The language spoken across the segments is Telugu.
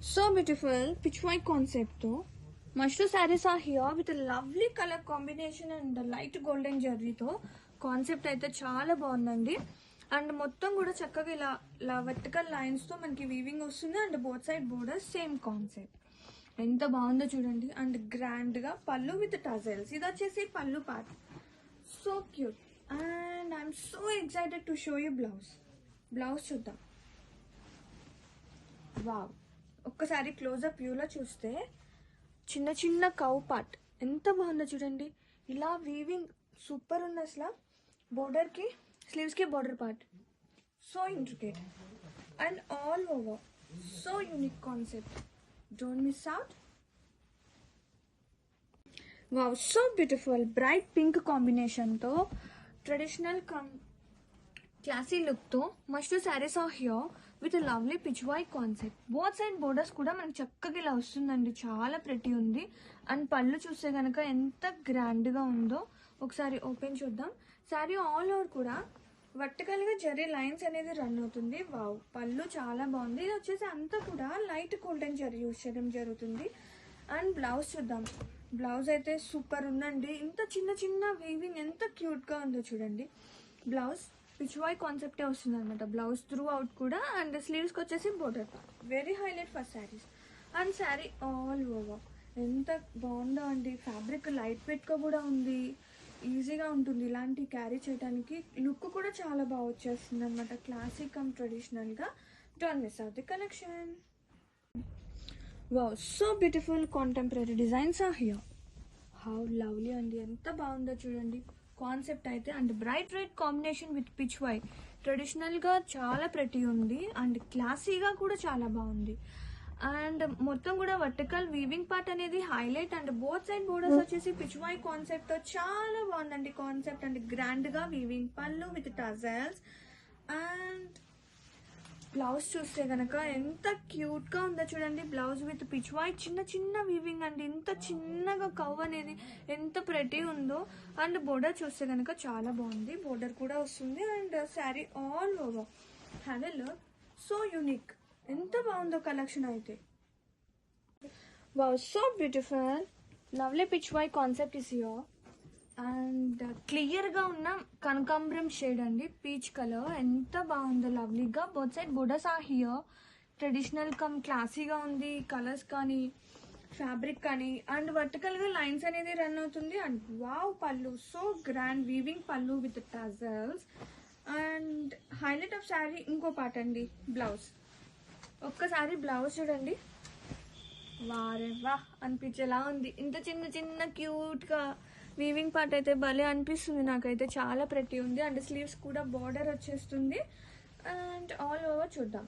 So beautiful, pitch white concept though. Mushroom sarees are here with a lovely color combination and the light golden concept అయితే చాలా బాగుందండి. అండ్ మొత్తం కూడా చక్కగా ఇలా ఇలా వర్టికల్ లైన్స్తో మనకి వీవింగ్ వస్తుంది and both side border same concept ఎంత బాగుందో చూడండి. అండ్ గ్రాండ్గా పళ్ళు విత్ టజల్స్ ఇది వచ్చేసి పళ్ళు part so cute and I'm so excited to show you blouse blouse చూద్దాం. వావ్ ఒక్కసారి క్లోజప్ వ్యూలో చూస్తే చిన్న చిన్న కౌ పార్ట్ ఎంత బాగుందో చూడండి. ఇలా వీవింగ్ సూపర్ ఉంది అసలు. బోర్డర్కి స్లీవ్స్కి border part so intricate and all over so unique concept don't miss out wow so beautiful bright pink కాంబినేషన్తో ట్రెడిషనల్ కం క్లాసీ లుక్తో must saris of here with lovely peach concept. Both side borders కూడా మనకి చక్కగా ఇలా వస్తుందండి. చాలా ప్రతి ఉంది. అండ్ పళ్ళు చూస్తే కనుక ఎంత గ్రాండ్గా ఉందో ఒకసారి ఓపెన్ చూద్దాం. శారీ ఆల్ ఓవర్ కూడా వర్టికల్గా జరీ లైన్స్ అనేది రన్ అవుతుంది. వావ్! పళ్ళు చాలా బాగుంది. ఇది వచ్చేసి అంతా కూడా లైట్ గోల్డెన్ జరీ యూస్ చేయడం జరుగుతుంది. అండ్ బ్లౌజ్ చూద్దాం. బ్లౌజ్ అయితే సూపర్ ఉందండి. ఇంత చిన్న చిన్న వీవింగ్ ఎంత క్యూట్గా ఉందో చూడండి. బ్లౌజ్ పిచ్వాయ్ కాన్సెప్టే వస్తుంది అనమాట బ్లౌజ్ త్రూ అవుట్ కూడా అండ్ స్లీవ్స్కి వచ్చేసి border very highlight for saris and sari all over ఎంత బాగుందో అండి. ఫ్యాబ్రిక్ లైట్ వెయిట్గా కూడా ఉంది. ఈజీగా ఉంటుంది. ఇలాంటి క్యారీ చేయడానికి లుక్ కూడా చాలా బాగా వచ్చేస్తుంది అనమాట క్లాసిక్ అండ్ ట్రెడిషనల్గా don't miss out the collection wow so beautiful contemporary designs are here how lovely అండి. ఎంత బాగుందో చూడండి. కాన్సెప్ట్ అయితే and bright red combination with peach white ట్రెడిషనల్గా చాలా ప్రతి ఉంది అండ్ క్లాసీగా కూడా చాలా బాగుంది. అండ్ మొత్తం కూడా వర్టికల్ వీవింగ్ పార్ట్ అనేది highlight and both side borders వచ్చేసి పిచ్ వైట్ కాన్సెప్ట్తో చాలా బాగుందండి కాన్సెప్ట్ అండ్ గ్రాండ్గా వీవింగ్ పళ్ళు విత్ టజల్స్ అండ్ బ్లౌజ్ చూస్తే గనక ఎంత క్యూట్గా ఉందో చూడండి బ్లౌజ్ విత్ పిచ్ వైట్ చిన్న చిన్న వీవింగ్ అండి. ఎంత చిన్నగా కవ్ అనేది ఎంత ప్రెటీ ఉందో. అండ్ బోర్డర్ చూస్తే గనక చాలా బాగుంది. బోర్డర్ కూడా వస్తుంది. And sari all over have a look so unique ఎంత బాగుందో కలెక్షన్ అయితే. Wow so beautiful lovely pitch why concept is here and క్లియర్గా ఉన్న కనకాంబరం షేడ్ అండి పీచ్ కలర్. ఎంత బాగుందో లవ్లీగా. Both side borders are here traditional cum క్లాసీగా ఉంది. కలర్స్ కానీ ఫ్యాబ్రిక్ కానీ. అండ్ వర్టికల్గా లైన్స్ అనేది రన్ అవుతుంది. అండ్ వావ్ పళ్ళు. సో గ్రాండ్ వీవింగ్ పళ్ళు with tassels and highlight of sari ఇంకో పాట అండి బ్లౌజ్. ఒక్కసారి బ్లౌజ్ చూడండి. వారే వా అనిపించేలా ఉంది. ఇంత చిన్న చిన్న క్యూట్గా వీవింగ్ పార్ట్ అయితే భలే అనిపిస్తుంది నాకైతే. చాలా ప్రతి ఉంది. అండ్ స్లీవ్స్ కూడా బార్డర్ వచ్చేస్తుంది. అండ్ ఆల్ ఓవర్ చూద్దాం.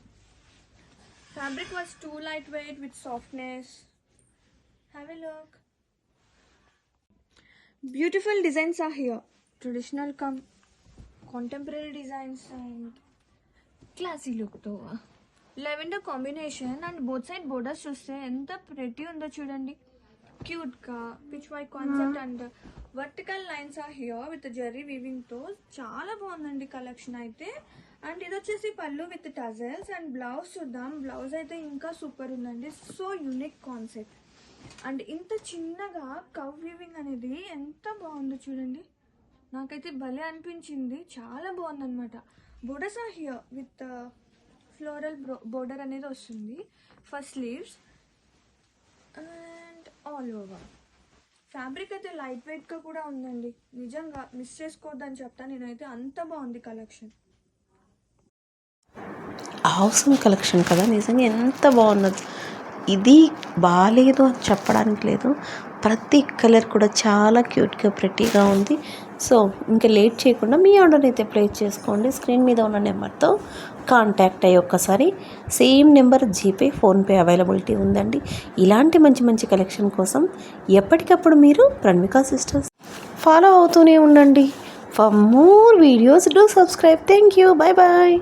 Fabric was too light weight with softness have a look beautiful designs are here traditional cum contemporary designs and classy లుక్తో lavender combination and both side borders చూస్తే ఎంత ప్రెటీ ఉందో చూడండి. క్యూట్గా pichwai concept and vertical lines are here with zari వీవింగ్తో చాలా బాగుందండి కలెక్షన్ అయితే. అండ్ ఇది వచ్చేసి పళ్ళు విత్ టజల్స్ అండ్ బ్లౌజ్ చూద్దాం. బ్లౌజ్ అయితే ఇంకా సూపర్ ఉందండి. సో యూనిక్ కాన్సెప్ట్ అండ్ ఇంత చిన్నగా కవ్ వీవింగ్ అనేది ఎంత బాగుందో చూడండి. నాకైతే భలే అనిపించింది. చాలా బాగుందన్నమాట. Borders are here with floral border అనేది వస్తుంది. First sleeves and all over. Fabric అయితే లైట్ వెయిట్గా కూడా ఉందండి. నిజంగా మిస్ చేసుకోవద్దని చెప్తా. నేనైతే అంత బాగుంది కలెక్షన్. అవసరం కలెక్షన్ కదా. నిజంగా ఎంత బాగున్నది. ఇది బాగాలేదు అని చెప్పడానికి లేదు. ప్రతి కలర్ కూడా చాలా క్యూట్గా ప్రెట్టీగా ఉంది. సో ఇంకా లేట్ చేయకుండా మీ ఆర్డర్ అయితే ప్లేస్ చేసుకోండి. స్క్రీన్ మీద ఉన్న నెంబర్తో కాంటాక్ట్ అయ్యి ఒక్కసారి same number GPay PhonePe availability ఉందండి. ఇలాంటి మంచి మంచి కలెక్షన్ కోసం ఎప్పటికప్పుడు మీరు ప్రణవికా సిస్టర్స్ ఫాలో అవుతూనే ఉండండి. For more videos do subscribe. Thank you bye bye